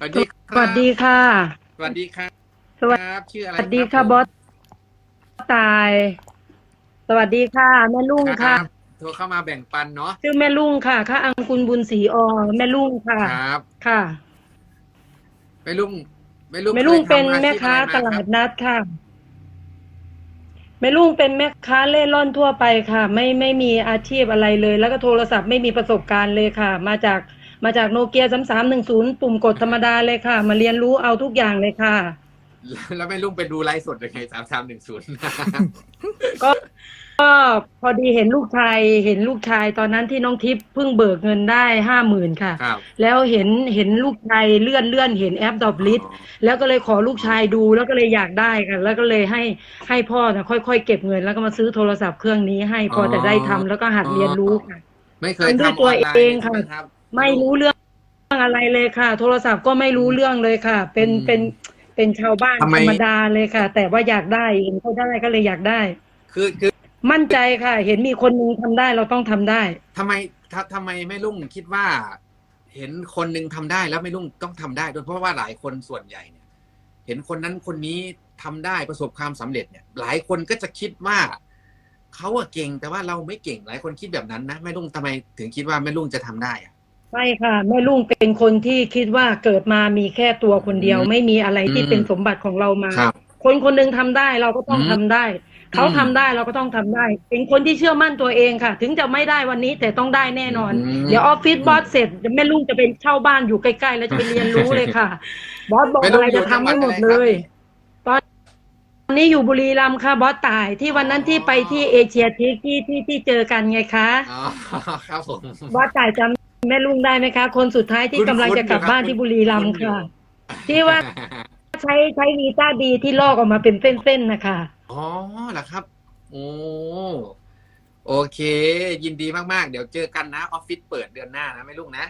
สวัสดีคสวัสดีค่ะ สวัสดีครับสวัสครับชื่ออะไรสวัสดีค่ะบอสตาย สวัสดีค่ะแม่ลุงคค่ะรับโทรเข้ามาแบ่งปันเนาะชื่อแม่ลุงค่ะค่ะอังคุณบุญศรีออแม่ลุงค่ะครับค่ะไม่ลุงไม่ลุงแม่ลุงคยเป็นทำอแม่ชีพค้าอะไรตมลาคดรับนัดค่ะแม่ลุงเป็นแม่ค้าเล่ร่อนทั่วไปค่ะ ไม่ไม่มีอาชีพอะไรเลย แล้วก็โทรศัพท์ไม่มีประสบการณ์เลยค่ะ มาจาก มาจากโนเกียสามสามหนึ่งศูนย์ปุ่มกดธรรมดาเลยค่ะ มาเรียนรู้เอาทุกอย่างเลยค่ะ แล้วไม่ลุงไปดูไลฟ์สดยังไงสามสามหนึ่งศูนย์ก็ก็พอดีเห็นลูกชายเห็นลูกชายตอนนั้นที่น้องทิพย์เพิ่งเบิกเงินได้ห้าหมื่นค่ะ ครับ แล้วเห็นเห็นลูกชายเลื่อนเลื่อนเห็นแอปดอบลิสแล้วก็เลยขอลูกชายดูแล้วก็เลยอยากได้ค่ะแล้วก็เลยให้ให้พ่อนะค่อยๆเก็บเงินแล้วก็มาซื้อโทรศัพท์เครื่องนี้ให้พอแต่ได้ทำแล้วก็หัดเรียนรู้ค่ะ ไม่เคยทำด้วยทำตัวออนไลน์เองค่ะ ใช่ไหมรับ ไม่รู้เรื่องอะไรเลยค่ะ โทรศัพท์ก็ไม่รู้เรื่องเลยค่ะ เป็นอืมเป็นเป็นชาวบ้านทำไม ธรรมดาเลยค่ะ แต่ว่าอยากได้เห็นเขาได้ก็เลยอยากได้ คือคือมั่นใจค่ะ เห็นมีคนนึงทำได้เราต้องทำได้ ทำไมทำทำไมไม่ลุงคิดว่า เห็นคนหนึ่งทำได้แล้วไม่ลุงต้องทำได้ด้วยเพราะว่าหลายคนส่วนใหญ่เนี่ย เห็นคนนั้นคนนี้ทำได้ประสบความสำเร็จเนี่ย หลายคนก็จะคิดว่าเขาอะเก่งแต่ว่าเราไม่เก่งหลายคนคิดแบบนั้นนะแม่ลุงทำไมถึงคิดว่าแม่ลุงจะทำได้อะ ใช่ค่ะ แม่ลุงเป็นคนที่คิดว่าเกิดมามีแค่ตัวคนเดียวอืมไม่มีอะไรที่อืมเป็นสมบัติของเรามาครับคนคนหนึงทำได้เราก็ต้องอืมทำได้เขาอืมทำได้เราก็ต้องทำได้ เป็นคนที่เชื่อมั่นตัวเองค่ะ ถึงจะไม่ได้วันนี้แต่ต้องได้แน่นอนอืมเดี๋ยวออฟฟิศบอสเสร็จแม่ลุงจะเป็นเช่าบ้านอยู่ใกล้ๆ แล้วจะไปเรียนรู้เลยค่ะ บอสบอกแม่ลุอะงไรจะทำให้หมดเลยตอนนี้อยู่บุรีรัมย์ค่ะบอสตายที่วันนั้นที่ไปที่เอเชียทิกที่ที่ที่เจอกันไงคะอ๋อครับผมบอสตายจำ แม่ลุงได้ไหมคะ คนสุดท้ายที่คุ้นๆกำลังจะกลับอยู่ครับบ้านที่บุรีรัมย์คุ้นๆอยู่ค่ะ ที่ว่าใช้ใช้วีซ่าดีที่ลอกออกมาเป็นเส้นๆนะคะ อ๋อเหรอครับ โอ้โอเค ยินดีมาก ๆ เดี๋ยวเจอกันนะ ออฟฟิศเปิดเดือนหน้านะแม่ลุงนะ